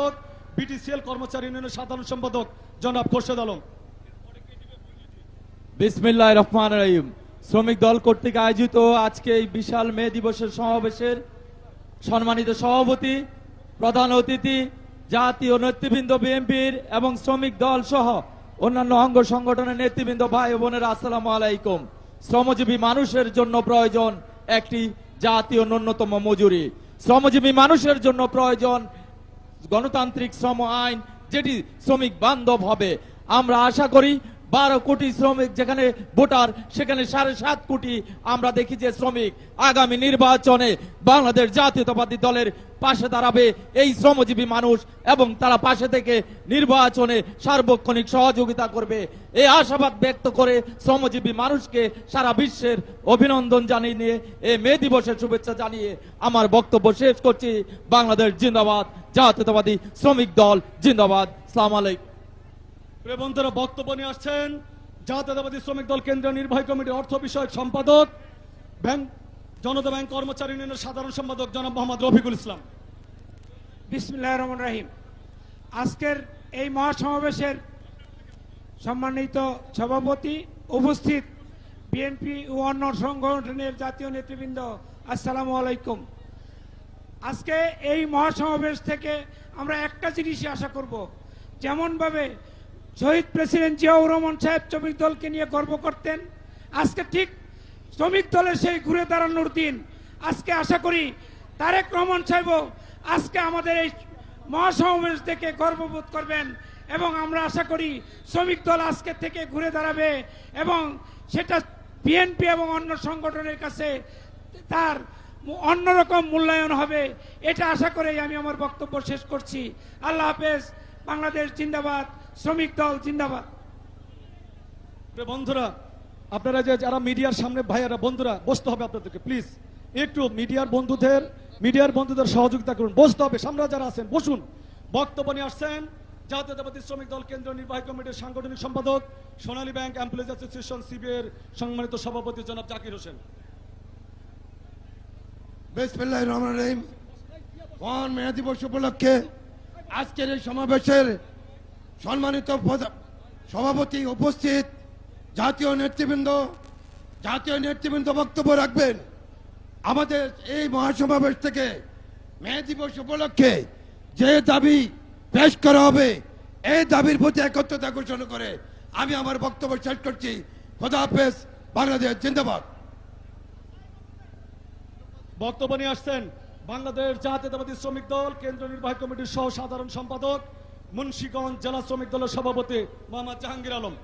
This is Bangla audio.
সম্পাদক, বিটিসিএল কর্মচারী ইউনিয়নের সাধারণ সম্পাদক, জনাব খোরশেদ আলম। বিসমিল্লাহ রহমান রহিম। শ্রমিক দল কর্তৃক আয়োজিত আজকে এই বিশাল মে দিবসের সমাবেশের সম্মানিত সভাপতি, প্রধান অতিথি, জাতীয় নেতৃবৃন্দ, বিএনপির এবং শ্রমিক দল সহ অন্যান্য অঙ্গ সংগঠনের নেতৃবৃন্দ, ভাই বোনেরা, আসসালামু আলাইকুম। শ্রমজীবী মানুষের জন্য প্রয়োজন একটি জাতীয় ন্যূনতম মজুরি। শ্রমজীবী মানুষের জন্য প্রয়োজন গণতান্ত্রিক শ্রম আইন, যেটি শ্রমিক বান্ধব হবে। আমরা আশা করি বারো কোটি শ্রমিক যেখানে ভোটার, সেখানে সাড়ে সাত কোটি আমরা দেখি যে শ্রমিক। আগামী নির্বাচনে বাংলাদেশ জাতীয়তাবাদী দলের পাশে দাঁড়াবে এই শ্রমজীবী মানুষ এবং তারা পাশে থেকে নির্বাচনে সার্বক্ষণিক সহযোগিতা করবে। এই আশাবাদ ব্যক্ত করে শ্রমজীবী মানুষকে সারা বিশ্বের অভিনন্দন জানিয়ে নিয়ে এই মে দিবসের শুভেচ্ছা জানিয়ে আমার বক্তব্য শেষ করছি। বাংলাদেশ জিন্দাবাদ, জাতীয়তাবাদী শ্রমিক দল জিন্দাবাদ। সালাম আলাইকুম। প্রিয় বন্ধুরা, বক্তব্য নিয়ে আসছেন জাতীয়তাবাদী শ্রমিক দল কেন্দ্রীয় নির্বাহী কমিটির অর্থ বিষয়ক সম্পাদক ব্যাংক জনতা ব্যাংক কর্মচারী ইউনিয়নের সাধারণ সম্পাদক জনাব মোহাম্মদ রফিকুল ইসলাম। বিসমিল্লাহ রহমান রাহিম। আজকের এই মহাসমাবেশের সম্মানিত সভাপতি উপস্থিত বিএনপি ও অন্য সংগঠনের জাতীয় নেতৃবৃন্দ, আসসালামু আলাইকুম। আজকে এই মহাসমাবেশ থেকে আমরা একটা জিনিসই আশা করব, যেমনভাবে শহীদ প্রেসিডেন্ট জিয়াউর রহমান সাহেব শ্রমিক দলকে নিয়ে গর্ব করতেন, আজকে ঠিক শ্রমিক দলের সেই ঘুরে দাঁড়ানোর দিন। আজকে আশা করি তারেক রহমান সাহেবও আজকে আমাদের এই মহাসমাবেশ থেকে গর্ববোধ করবেন এবং আমরা আশা করি শ্রমিক দল আজকে থেকে ঘুরে দাঁড়াবে এবং সেটা বিএনপি এবং অন্য সংগঠনের কাছে তার অন্যরকম মূল্যায়ন হবে, এটা আশা করেই আমি আমার বক্তব্য শেষ করছি। আল্লাহ হাফেজ, বাংলাদেশ জিন্দাবাদ, শ্রমিক দল জিন্দাবাদ। বন্ধুরা, আপনারা যে যারা মিডিয়ার সামনে ভাইয়ারা, বন্ধুরা, বসতে হবে আপনাদেরকে, প্লিজ। একটু মিডিয়ার বন্ধুদের মিডিয়ার বন্ধুদের সহযোগিতা করুন। বসতে হবে, সামনে যারা আছেন, বসুন। বক্তব্য নিয়ে আসছেন জাতীয়তাবাদী শ্রমিক দল কেন্দ্রীয় নির্বাহী কমিটির সাংগঠনিক সম্পাদক সোনালী ব্যাংক এমপ্লয়িজ অ্যাসোসিয়েশন সিবিএর সম্মানিত সভাপতি জনাব জাকির হোসেন। বিসমিল্লাহির রহমানির রহিম। মহান মেয়া দিবস উপলক্ষে আজকের এই সমাবেশের সম্মানিত সভাপতি উপস্থিত জাতীয় নেতৃবৃন্দ জাতীয় নেতৃবৃন্দ বক্তব্য রাখবেন। আমাদের এই মহাসমাবেশ থেকে মে দিবস উপলক্ষে যে দাবি পেশ করা হবে, এই দাবির প্রতি একত্রতা ঘোষণা করে আমি আমার বক্তব্য শেষ করছি। খোদা হাফেজ, বাংলাদেশ জিন্দাবাদ। বক্তব্য নিয়ে আসছেন বাংলাদেশ জাতীয়তাবাদী শ্রমিক দল, কেন্দ্রীয় নির্বাহী কমিটির সহ সাধারণ সম্পাদক মুন্সীগঞ্জ জেলা শ্রমিক দলের সভাপতি মোহাম্মদ জাহাঙ্গীর আলম।